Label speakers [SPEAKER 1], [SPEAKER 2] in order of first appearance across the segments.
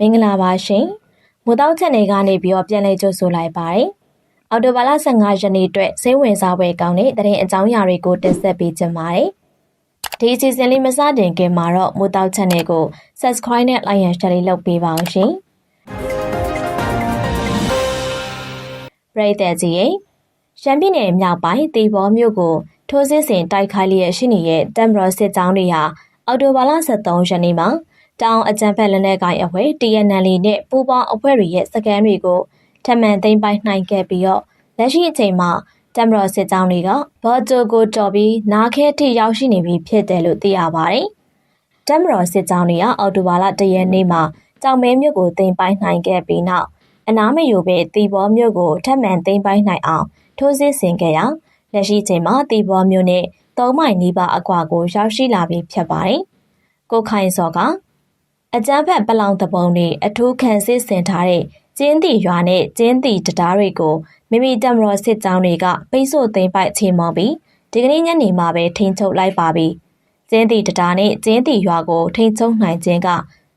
[SPEAKER 1] မင်္ဂလာပါရှင်။မူတောက်ချက်နေကနေပြီးတော့ပြန်လည်ကြိုဆိုလိုက်ပါတယ်။အော်တိုဘာလ15ရက်နေ့အတွက်စိတ်ဝင်စားပွဲကောင်းတဲ့တရင်အကြောင်းအရာတွေကိုတင်ဆက်ပေးချင်ပါတယ်။ဒီအစီအစဉ်လေးမစတင်ခင်မှာတော့မူတောက်ချက်နေကို Subscribe နဲ့ Like and Share လေးလုပ်ပေးပါအောင်ရှင်။ပရိသတ်ကြီးရေရှမ်းပြည်နယ်မြောက်ပိုင်းတီဘောမြို့ကိုထိုးစစ်ဆင်တိုက်ခိုက်လျက်ရှိနေတဲ့တမ်ဘရစစ်ကြောင်းတွေဟာအော်တိုဘာလ23ရက်နေ့မှာ တောင်အကြံဖက်လက်နက်ကိုင်အဖွဲ့ TNL နဲ့ပူးပေါင်းအဖွဲ့တွေရဲ့စကန်တွေကိုထမှန်သိမ်းပိုက်နိုင်ခဲ့ပြီးတော့လက်ရှိအချိန်မှာတမတော်စစ်ကြောင်းတွေကဘော်ဂျိုကိုတော်ပြီးနားခဲထိရောက်ရှိနေပြီဖြစ်တယ်လို့သိရပါတယ်။တမတော်စစ်ကြောင်းတွေကအော်တိုဘာလတရက်နေ့မှာကြောင်မဲမြို့ကိုသိမ်းပိုက်နိုင်ခဲ့ပြီးနောက်အနားမယူပဲတီဘောမြို့ကိုထပ်မံသိမ်းပိုက်နိုင်အောင်ထိုးစစ်ဆင်ခဲ့ရာလက်ရှိချိန်မှာတီဘောမြို့နဲ့သုံးမိုင်နီးပါးအကွာကိုရောက်ရှိလာပြီဖြစ်ပါတယ်။ကိုခိုင်စောက အကြမ်းဖက်ပလောင်တပုံတွေအထူးခံစစ်ဆင်ထားတဲ့ကျင်းတီရွာနဲ့ကျင်းတီတရားတွေကိုမိမိတမတော်စစ်ကြောင်းတွေကပိတ်ဆို့သိမ်းပိုက်ချေမော်ပြီးဒီကနေ့ညနေမှာပဲထိန်းချုပ်လိုက်ပါပြီ။ကျင်းတီတရားနဲ့ကျင်းတီရွာကိုထိန်းချုပ်နိုင်ခြင်းက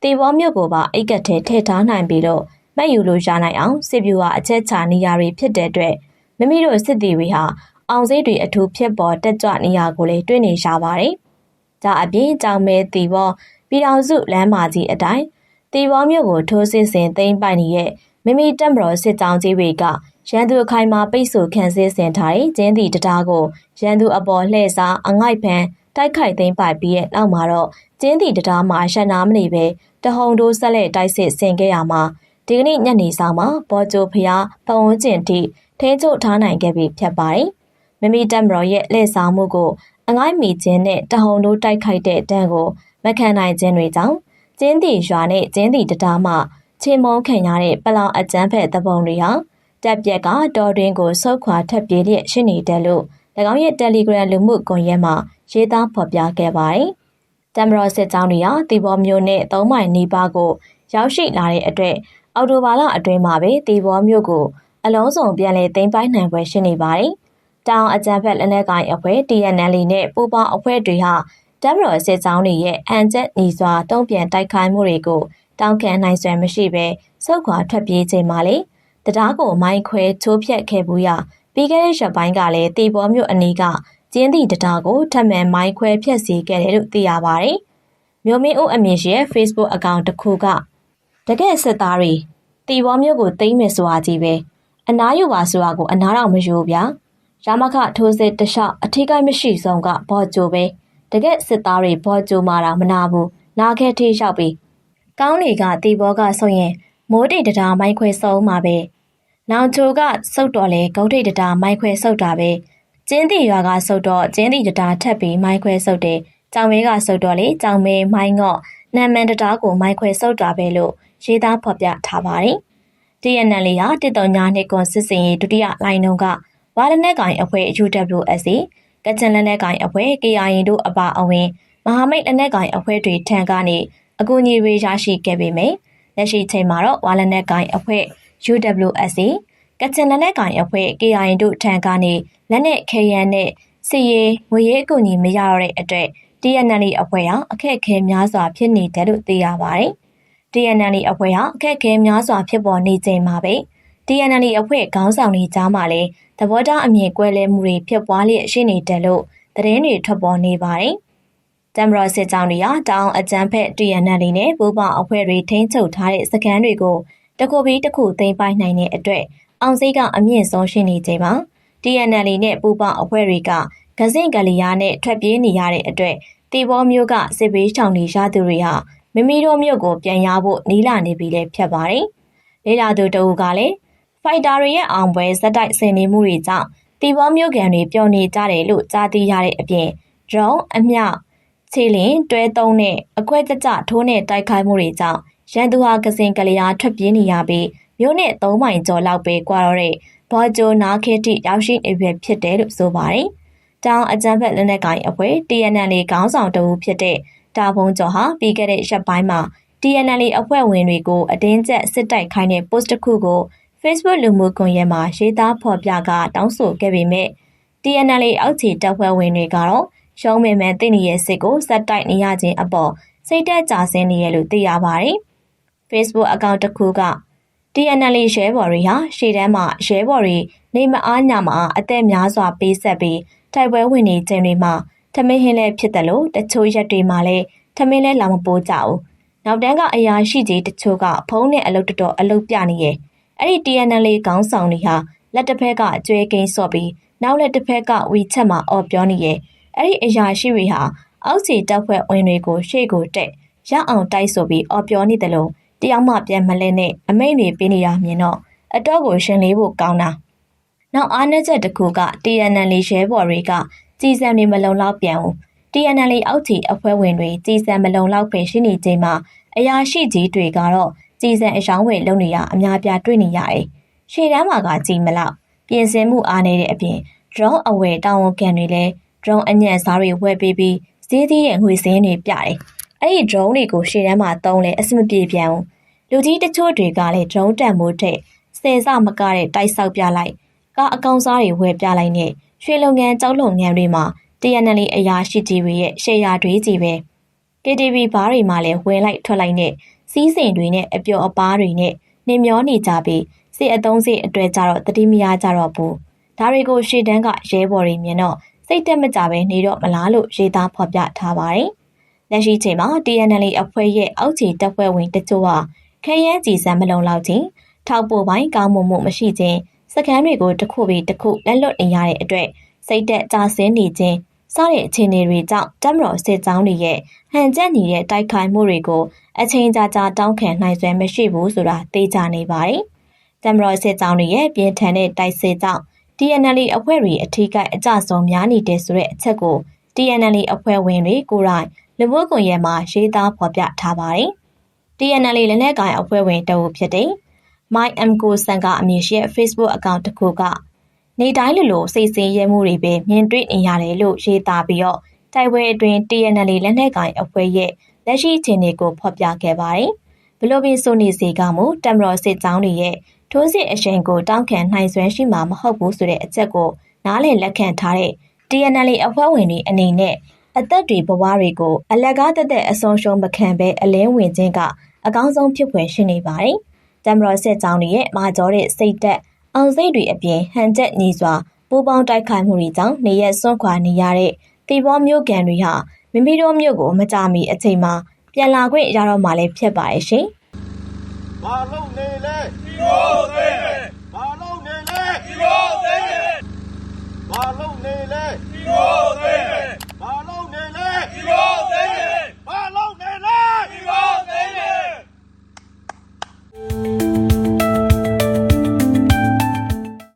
[SPEAKER 1] တေဘောမြို့ကိုပါအိတ်ကက်ထဲထည့်ထားနိုင်ပြီးတော့မှတ်ယူလို့ရနိုင်အောင်စစ်ဗျူဟာအချက်ချနေရာတွေဖြစ်တဲ့အတွက်မိမိတို့စစ်တီတွေဟာအောင်စိတ်တွေအထူးဖြစ်ပေါ်တက်ကြွနေရာကိုလည်းတွေ့နေရှာပါတယ်။ဒါအပြင်ကြောင်မဲတီဘော ပြည်တော်စုလမ်းမကြီးအတိုင်းတီဘောမြို့ကိုထိုးစစ်ဆင်သိမ်းပိုက်နေတဲ့မိမိတက်မတော်စစ်ကြောင်းကြီးတွေကရန်သူအခိုင်မာပိတ်ဆို့ခံစစ်ဆင်ထားတဲ့ကျင်းတီတရားကိုရန်သူအပေါ်လှည့်စားအငိုက်ဖန်တိုက်ခိုက်သိမ်းပိုက်ပြီးရဲ့နောက်မှာတော့ကျင်းတီတရားမှာရှနာမနေပဲတဟုန်တိုးဆက်လက်တိုက်စစ်ဆင်ခဲ့ရမှာဒီကနေ့ညနေဆောင်မှာဘော်ကျိုဖျားပတ်ဝန်းကျင်ထိထိချုပ်ထားနိုင်ခဲ့ပြီဖြစ်ပါတယ်။မမီတက်မတော်ရဲ့လှည့်စားမှုကိုအငိုက်မီခြင်းနဲ့တဟုန်တိုးတိုက်ခိုက်တဲ့တန်းကို မခံနိုင်ခြင်းတွေကြောင့်ကျင်းတီရွာနဲ့ကျင်းတီတတားမှချင်းမုံခံရတဲ့ပလောင်အကျန်းဖက်သဘုံတွေဟာတက်ပြက်ကတော်တွင်ကိုဆုတ်ခွာထပ်ပြေးလျက်ရှိနေတယ်လို့၎င်းရဲ့ Telegram လူမှုကွန်ရက်မှာရေးသားဖော်ပြခဲ့ပါတယ်။တမ်မရော့စစ်ကြောင်းတွေဟာတီဘောမျိုးနဲ့သုံးမိုင်နီးပါးကို ရောက်ရှိလာတဲ့အတွက်အော်တိုဘာလအတွင်းမှာပဲတီဘောမျိုးကိုအလုံးစုံပြန်လည်သိမ်းပိုက်နိုင်ပွဲရှိနေပါတယ်။တောင်အကြံဖက်လက်နက်ကိုင်အဖွဲ့ TNL နဲ့ပူပေါင်းအဖွဲ့တွေဟာ တမ်မတော်စစ်ကြောင်းတွေရဲ့အန်ချက်ညီစွာတုံ့ပြန်တိုက်ခိုက်မှုတွေကိုတောင်းခံနိုင်စွမ်းမရှိဘဲစုခွာထွက်ပြေးချိန်မှာလေတရားကိုမိုင်းခွဲချိုးဖျက်ခဲ့ဘူးရပြီးခဲ့တဲ့ရက်ပိုင်းကလည်းတီဘောမြို့အနီးကကျင်းသည့်တရားကိုထပ်မံမိုင်းခွဲဖျက်ဆီးခဲ့တယ်လို့သိရပါတယ်။မြို့မင်းဦးအမြင့်ရဲ့ Facebook အကောင့်တစ်ခုကတကယ်စစ်သားတွေတီဘောမြို့ကိုသိမ်းမယ်ဆိုတာကြီးပဲအနားယူပါဆိုတာကိုအနားတော့မယူဗျာ။ရမခထိုးစစ်တလျှောက်အထီးကိုင်းမရှိဆုံးကဘော်ကြိုပဲ။ တကက်စစ်သားတွေဘောကြိုမာတာမနာဘူးနာခဲထေးလျှောက်ပြီးကောင်းတွေကတီဘောကဆိုရင်မိုးတိတ်တတာမိုင်းခွဲစုံမှာပဲနောင်ချိုကစုတ်တော်လဲဂုတ်ထိတ်တတာမိုင်းခွဲစုတ်တာပဲကျင်းတီရွာကစုတ်တော့ကျင်းတီတတာထက်ပြီးမိုင်းခွဲစုတ်တယ်ကြောင်မဲကစုတ်တော့လေကြောင်မဲမိုင်းငော့နံမန်တတာကိုမိုင်းခွဲစုတ်တာပဲလို့ရေးသားဖော်ပြထားပါတယ် TNL လေးဟာတစ်တော်ညာနှစ်ကွန်စစ်စင်ရေးဒုတိယလိုင်းနှုန်းကဝါရနက်ကိုင်အဖွဲ့ UWSA ကချင်လက်နက်ကိုင်အဖွဲ့ KIA တို့အပါအဝင် မဟာမိတ်လက်နက်ကိုင်အဖွဲ့တွေထံကနေအကူအညီတွေရရှိခဲ့ပေမယ့်လက်ရှိချိန်မှာတော့ဝါလက်နက်ကိုင်အဖွဲ့ UWSA ကချင်လက်နက်ကိုင်အဖွဲ့ KIA တို့ထံကနေလက်နက်ခဲယမ်းနဲ့စီရေးငွေရေးအကူအညီမရတော့တဲ့အတွက် TNL အဖွဲ့ဟာအခက်အခဲများစွာဖြစ်နေတယ်လို့သိရပါတယ်။ TNL အဖွဲ့ဟာအခက်အခဲများစွာဖြစ်ပေါ်နေချိန်မှာပဲ TNL အဖွဲ့ခေါင်းဆောင်တွေကြားမှာလည်းသဘောထားအမြင်ကွဲလွဲမှုတွေဖြစ်ပွားလျက်ရှိနေတယ်လို့သတင်းတွေထွက်ပေါ်နေပါတယ်။တမ်မရစစ်ကြောင်းတွေဟာတောင်အကြမ်းဖက် TNL နဲ့ပူးပေါင်းအဖွဲ့တွေထိန်းချုပ်ထားတဲ့စခန်းတွေကိုတခုပြီးတခုသိမ်းပိုက်နိုင်တဲ့အတွက်အောင်စိတ်ကအမြင့်ဆုံးရှိနေချိန်မှာ TNL နဲ့ပူးပေါင်းအဖွဲ့တွေကဂဇင့်ကလီယာနဲ့ထွက်ပြေးနေရတဲ့အတွက်တီဘောမျိုးကစစ်ဘေးရှောင်နေရသူတွေဟာမိမိတို့မြို့ကိုပြန်ရဖို့နီးလာနေပြီလေဖြစ်ပါတယ်။လေလာသူတအူကလည်း ဖိုက်တာတွေရဲ့အောင်ပွဲဇက်တိုက်ဆင်နေမှုတွေကြောင့်တီဘောမျိုးကန်တွေပျော်နေကြတယ်လို့ကြားသိရတဲ့အပြင် drone အမြောက်ခြေလင်တွဲသုံးနဲ့အခွဲကြကြထိုးနဲ့တိုက်ခိုက်မှုတွေကြောင့်ရန်သူဟာကစင်ကလျာထွက်ပြေးနေရပြီးမြို့နဲ့၃မိုင်ကျော်လောက်ပဲကွာတော့တဲ့ဘော်ဂျိုနာခေတိရောက်ရှိနေပြီဖြစ်တယ်လို့ဆိုပါတယ်။တောင်အကြမ်းဖက်လက်နက်ကိုင်အဖွဲ့ TNL ခေါင်းဆောင်တဦးဖြစ်တဲ့တာဘုံကျော်ဟာပြီးခဲ့တဲ့ရက်ပိုင်းမှာ TNL အဖွဲ့ဝင်တွေကိုအတင်းကျပ်စစ်တိုက်ခိုင်းတဲ့ post တစ်ခုကို Facebook လူမှုကွန်ရက်မှာရေးသားဖော်ပြကတောင်းဆိုခဲ့ပေမဲ့ TNL အောက်ခြေတပ်ဖွဲ့ဝင်တွေကတော့ရှုံးမေမဲ့တင့်နေတဲ့စစ်ကိုစက်တိုက်နေရခြင်းအပေါ်စိတ်တက်ကြဆင်းနေရလို့သိရပါတယ် Facebook အကောင့်တစ်ခုက TNL ရဲဘော်တွေဟာရှေ့တန်းမှာရဲဘော်တွေနေမအားညမှာအသက်များစွာပေးဆက်ပြီးတိုက်ပွဲဝင်နေခြင်းတွေမှာထမင်းဟင်းလည်းဖြစ်တယ်လို့တချို့ရက်တွေမှာလည်းထမင်းလည်းလာမပိုးကြဘူး။နောက်တန်းကအရာရှိကြီးတချို့ကဖုံးနဲ့အလုပ်တော်တော်အလုပ်ပြနေရဲ့။ အဲ့ဒီ TNL ခေါင်းဆောင်တွေဟာလက်တစ်ဖက်ကအကျွဲကိန်းစော့ပြီးနောက်လက်တစ်ဖက်ကဝီချက်မှာအော်ပြောနေရဲ့။အဲ့ဒီအရာရှိတွေဟာအောက်ခြေတပ်ဖွဲ့ဝင်တွေကိုရှေ့ကိုတက်ရအောင်တိုက်ဆိုပြီးအော်ပြောနေတယ်လို့တယောက်မှပြန်မလဲနဲ့အမိန့်တွေပေးနေတာမြင်တော့အတော့ကိုရှင်လေးဖို့ကောင်းတာနောက်အားနည်းချက်တစ်ခုက TNL ရဲဘော်တွေကကြီးစံတွေမလုံလောက်ပြန်ဘူး TNL အောက်ခြေအဖွဲ့ဝင်တွေကြီးစံမလုံလောက်ပဲရှိနေချိန်မှာအရာရှိကြီးတွေကတော့ ကြီးစံအယောင်းဝယ်လုပ်နေရအများပြားတွေ့နေရတယ်ရှေ့တန်းမှာကကြီးမလောက်ပြင်ဆင်မှုအားနေတဲ့အပြင် drone အဝယ်တာဝန်ခံတွေလည်း drone အညံ့စားတွေဝယ်ပေးပြီးဈေးသီးရဲ့ငွေစင်းတွေပြတယ်အဲ့ဒီ drone တွေကိုရှေ့တန်းမှာတုံးလဲအဆင်မပြေပြန်ဘူးလူကြီးတချို့တွေကလည်း drone တန်မိုးထက်ဆယ်စမကတဲ့တိုက်ဆောက်ပြလိုက်ကားအကောင်စားတွေဝယ်ပြလိုက်နဲ့ရွှေလုပ်ငန်းကြောက်လုပ်ငန်းတွေမှာ TNL အရာရှိကြီးတွေရဲ့ရှယ်ယာတွေကြီးပဲ KTV ဘားတွေမှာလည်းဝင်လိုက်ထွက်လိုက်နဲ့ စီးစိမ်တွေနဲ့အပျော်အပါးတွေနဲ့နေမျောနေကြပြီးစိတ်အသုံးစိတ်အတွေ့ကြတော့တတိမရကြတော့ဘူးဒါတွေကိုရှေ့တန်းကရဲဘော်တွေမြင်တော့စိတ်တက်မကြပဲနေတော့မလားလို့ရေးသားဖော်ပြထားပါတယ်လက်ရှိချိန်မှာ TNL အဖွဲ့ရဲ့အောက်ခြေတပ်ဖွဲ့ဝင်တချို့ဟာခရမ်းကြည်စံမလုံလောက်ခြင်းထောက်ပို့ပိုင်းကောင်းမှုမှုမရှိခြင်းစကမ်းတွေကိုတစ်ခုပြီးတစ်ခုလက်လွတ်နေရတဲ့အတွက်စိတ်တက်ကြဆင်းနေခြင်း စတဲ့အခြေအနေတွေကြောင့်တက်မတော်စစ်ကြောင်းတွေရဲ့ဟန်ချက်ညီတဲ့တိုက်ခိုက်မှုတွေကိုအချိန်ကြာကြာတောင်းခံနိုင်စွမ်းမရှိဘူးဆိုတာသိကြနေပါတယ်။တက်မတော်စစ်ကြောင်းတွေရဲ့ပြင်းထန်တဲ့တိုက်စစ်ကြောင့် TNL အဖွဲ့တွေအထီးကအကြဆုံးများနေတဲ့ဆိုတဲ့အချက်ကို TNL အဖွဲ့ဝင်တွေကိုယ်တိုင်လူမှုကွန်ရက်မှာရေးသားဖော်ပြထားပါတယ်။ TNL လက်နက်ကိုင်အဖွဲ့ဝင်တအုပ်ဖြစ်တဲ့ My MCO စံကအမည်ရှိတဲ့ Facebook အကောင့်တစ်ခုက နေတိုင်းလိုလိုစိတ်ဆင်းရဲမှုတွေပဲမြင်တွေ့နေရတယ်လို့ရေးသားပြီးတော့တိုက်ပွဲအတွင်း TNL လက်နက်ကိုင်အဖွဲ့ရဲ့လက်ရှိအခြေအနေကိုဖော်ပြခဲ့ပါတယ်။ဘလိုပင်ဆိုနေစေကမူတမတော်စစ်ကြောင်းတွေရဲ့ထိုးစစ်အရှိန်ကိုတောင်းခံနိုင်စွမ်းရှိမှာမဟုတ်ဘူးဆိုတဲ့အချက်ကိုနားလည်လက်ခံထားတဲ့ TNL အဖွဲ့ဝင်တွေအနေနဲ့အသက်တွေဘဝတွေကိုအလကားတက်တဲ့အဆုံးရှုံးမခံဘဲအလင်းဝင်ခြင်းကအကောင်းဆုံးဖြစ်ဖွယ်ရှိနေပါတယ်။တမတော်စစ်ကြောင်းတွေရဲ့မာကျော်တဲ့စိတ်သက် အောင်စိတ်တွေအပြင်ဟန်ချက်ညီစွာပူပေါင်းတိုက်ခိုက်မှုတွေကြောင့်နေရက်စွန့်ခွာနေရတဲ့တီဘောမျိုးကန်တွေဟာမိမိတို့မျိုးကိုမကြမီအချိန်မှာပြန်လာခွင့်ရတော့မှလည်းဖြစ်ပါရဲ့ရှင်
[SPEAKER 2] ဘာလုံးနေလဲ
[SPEAKER 3] ဒီလိုသိ